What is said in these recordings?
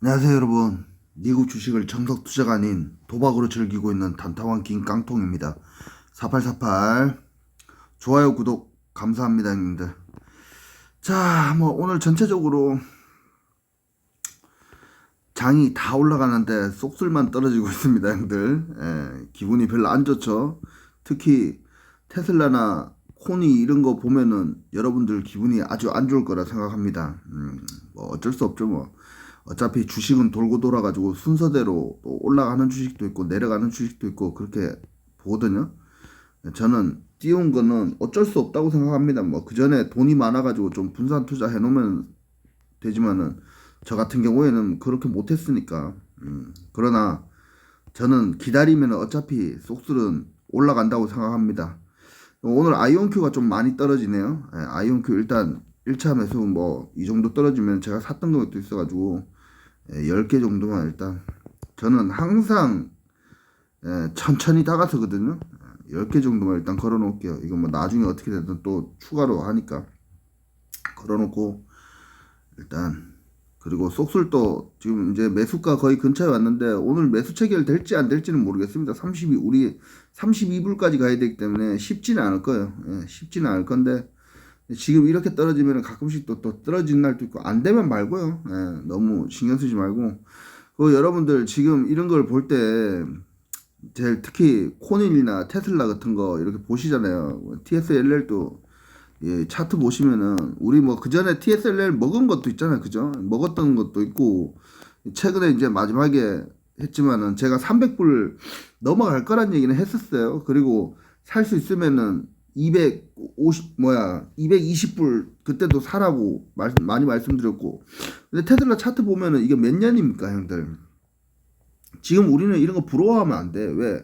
안녕하세요 여러분. 미국 주식을 정석 투자가 아닌 도박으로 즐기고 있는 단타왕 긴 깡통입니다. 4848 좋아요 구독 감사합니다 형님들. 자뭐 오늘 전체적으로 장이 다 올라가는데 쏙술만 떨어지고 있습니다 형들. 예, 기분이 별로 안 좋죠. 특히 테슬라나 코니 이런 거 보면은 여러분들 기분이 아주 안 좋을 거라 생각합니다. 음, 뭐 어쩔 수 없죠 뭐 어차피 주식은 돌고 돌아가지고 순서대로 또 올라가는 주식도 있고 내려가는 주식도 있고 그렇게 보거든요. 저는 띄운 거는 어쩔 수 없다고 생각합니다. 뭐 그 전에 돈이 많아가지고 좀 분산 투자 해놓으면 되지만은 저 같은 경우에는 그렇게 못했으니까. 음, 그러나 저는 기다리면 어차피 속술은 올라간다고 생각합니다. 오늘 아이온큐가 좀 많이 떨어지네요. 예, 아이온큐 일단 1차 매수 뭐 이 정도 떨어지면 제가 샀던 것도 있어가지고 예, 10개 정도만 일단 저는 항상 예, 천천히 다가서거든요. 10개 정도만 일단 걸어 놓을게요. 이거 뭐 나중에 어떻게 되든 또 추가로 하니까 걸어 놓고 일단 그리고 속술도 지금 이제 매수가 거의 근처에 왔는데 오늘 매수 체결 될지 안 될지는 모르겠습니다. 32 우리 32불까지 가야 되기 때문에 쉽지는 않을 거예요. 예, 쉽지는 않을 건데 지금 이렇게 떨어지면 가끔씩 또, 또 떨어지는 날도 있고 안 되면 말고요. 예, 너무 신경 쓰지 말고. 그 여러분들 지금 이런 걸 볼 때 제일 특히 코닐이나 테슬라 같은 거 이렇게 보시잖아요. TSLR도 예, 차트 보시면은 우리 뭐 그 전에 TSLR 먹은 것도 있잖아요. 그죠? 먹었던 것도 있고 최근에 이제 마지막에 했지만은 제가 300불 넘어갈 거란 얘기는 했었어요. 그리고 살 수 있으면은 250 뭐야 220불 그때도 사라고 말, 많이 말씀드렸고. 근데 테슬라 차트 보면은 이게 몇 년입니까 형들? 지금 우리는 이런 거 부러워하면 안 돼. 왜?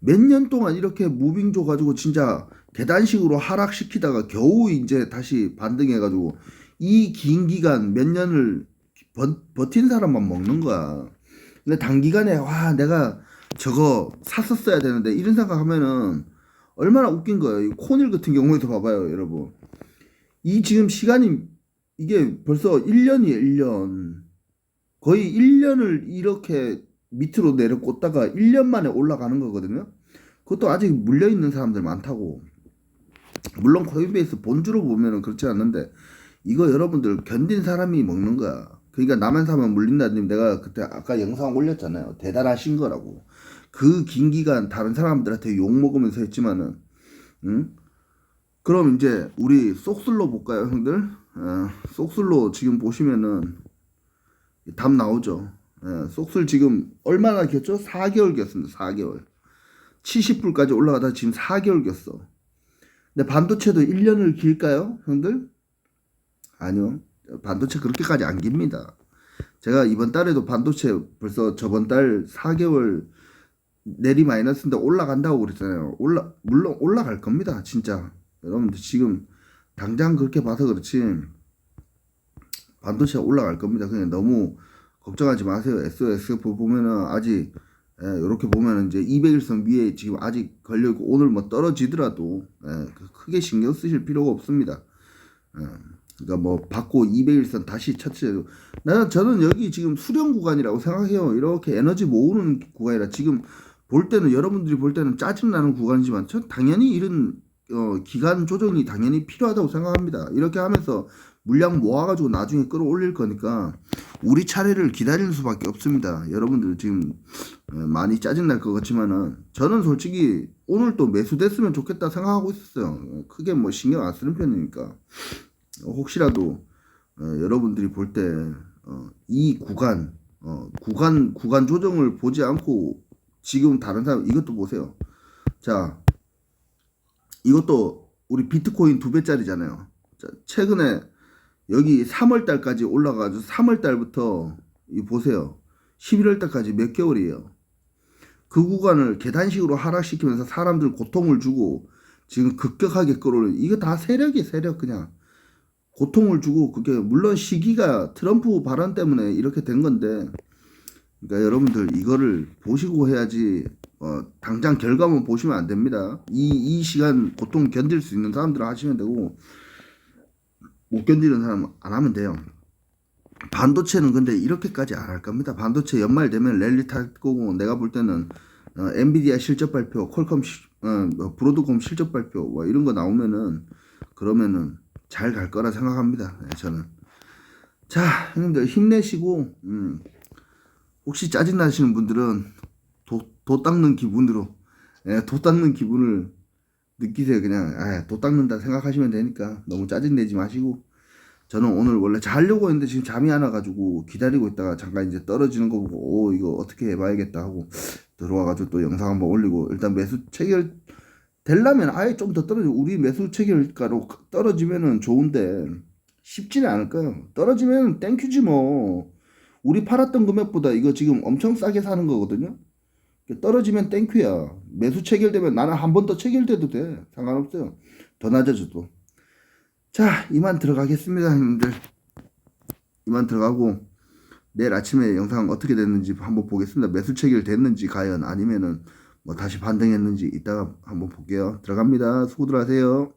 몇 년 동안 이렇게 무빙 줘 가지고 진짜 계단식으로 하락시키다가 겨우 이제 다시 반등해 가지고 이 긴 기간 몇 년을 버, 버틴 사람만 먹는 거야. 근데 단기간에 와 내가 저거 샀었어야 되는데 이런 생각하면은 얼마나 웃긴 거예요. 이 코닐 같은 경우에도 봐봐요, 여러분. 이 지금 시간이 이게 벌써 1년이에요, 1년. 거의 1년을 이렇게 밑으로 내려 꽂다가 1년 만에 올라가는 거거든요. 그것도 아직 물려 있는 사람들 많다고. 물론 코인베이스 본주로 보면은 그렇지 않는데 이거 여러분들 견딘 사람이 먹는 거야. 그러니까 나만 사면 물린다님 내가 그때 아까 영상 올렸잖아요. 대단하신 거라고. 그 긴 기간 다른 사람들한테 욕 먹으면서 했지만은, 응? 그럼 이제 우리 속술로 볼까요, 형들? 어, 속술로 지금 보시면은 답 나오죠. 예, 속술 지금 얼마나 겼죠? 4개월 겼습니다. 4개월. 70불까지 올라가다 지금 4개월 겼어. 근데 반도체도 1년을 길까요, 형들? 아니요. 반도체 그렇게까지 안 깁니다. 제가 이번 달에도 반도체 벌써 저번 달 4개월 내리 마이너스인데 올라간다고 그랬잖아요. 올라 물론 올라갈 겁니다. 진짜 여러분들 지금 당장 그렇게 봐서 그렇지 반도체 올라갈 겁니다. 그냥 너무 걱정하지 마세요. SOS 보면은 아직 예, 이렇게 보면은 이제 200일선 위에 지금 아직 걸려 있고 오늘 뭐 떨어지더라도 예, 그 크게 신경 쓰실 필요가 없습니다. 예, 그러니까 뭐 받고 200일선 다시 첫째 나는 저는 여기 지금 수령 구간이라고 생각해요. 이렇게 에너지 모으는 구간이라 지금 볼 때는 여러분들이 볼 때는 짜증 나는 구간이지만 전 당연히 이런 어, 기간 조정이 당연히 필요하다고 생각합니다. 이렇게 하면서 물량 모아가지고 나중에 끌어올릴 거니까 우리 차례를 기다리는 수밖에 없습니다. 여러분들 지금 어, 많이 짜증 날 것 같지만은 저는 솔직히 오늘 또 매수됐으면 좋겠다 생각하고 있었어요. 크게 뭐 신경 안 쓰는 편이니까 혹시라도 어, 여러분들이 볼 때 이 구간 어, 구간 구간 조정을 보지 않고 지금 다른 사람 이것도 보세요. 자, 이것도 우리 비트코인 두 배짜리잖아요. 자, 최근에 여기 3월 달까지 올라가지고 3월 달부터 이 보세요. 11월 달까지 몇 개월이에요. 그 구간을 계단식으로 하락시키면서 사람들 고통을 주고 지금 급격하게 끌어올려. 이거 다 세력이 세력 그냥. 고통을 주고 그게 물론 시기가 트럼프 발언 때문에 이렇게 된 건데 그러니까 여러분들 이거를 보시고 해야지 어, 당장 결과만 보시면 안 됩니다. 이, 이 시간 고통 견딜 수 있는 사람들은 하시면 되고 못 견디는 사람은 안 하면 돼요. 반도체는 근데 이렇게까지 안 할 겁니다. 반도체 연말 되면 랠리 탈 거고 내가 볼 때는 어, 엔비디아 실적 발표, 퀄컴 시, 어, 뭐 브로드콤 실적 발표 뭐 이런 거 나오면은 그러면은 잘 갈 거라 생각합니다. 네, 저는. 자, 형님들 힘내시고 음, 혹시 짜증 나시는 분들은 도, 도 닦는 기분으로 예, 도 닦는 기분을 느끼세요. 그냥 아, 도 닦는다 생각하시면 되니까 너무 짜증 내지 마시고. 저는 오늘 원래 자려고 했는데 지금 잠이 안 와가지고 기다리고 있다가 잠깐 이제 떨어지는 거 보고 오 이거 어떻게 해봐야겠다 하고 들어와가지고 또 영상 한번 올리고 일단 매수 체결 되려면 아예 좀 더 떨어져. 우리 매수 체결가로 떨어지면은 좋은데 쉽지는 않을 거예요. 떨어지면 땡큐지 뭐 우리 팔았던 금액보다 이거 지금 엄청 싸게 사는 거거든요. 떨어지면 땡큐야. 매수 체결되면 나는 한 번 더 체결돼도 돼. 상관없어요. 더 낮아져도. 자 이만 들어가겠습니다 형님들. 이만 들어가고 내일 아침에 영상 어떻게 됐는지 한번 보겠습니다. 매수 체결 됐는지 과연 아니면은 뭐 다시 반등했는지 이따가 한번 볼게요. 들어갑니다. 수고들 하세요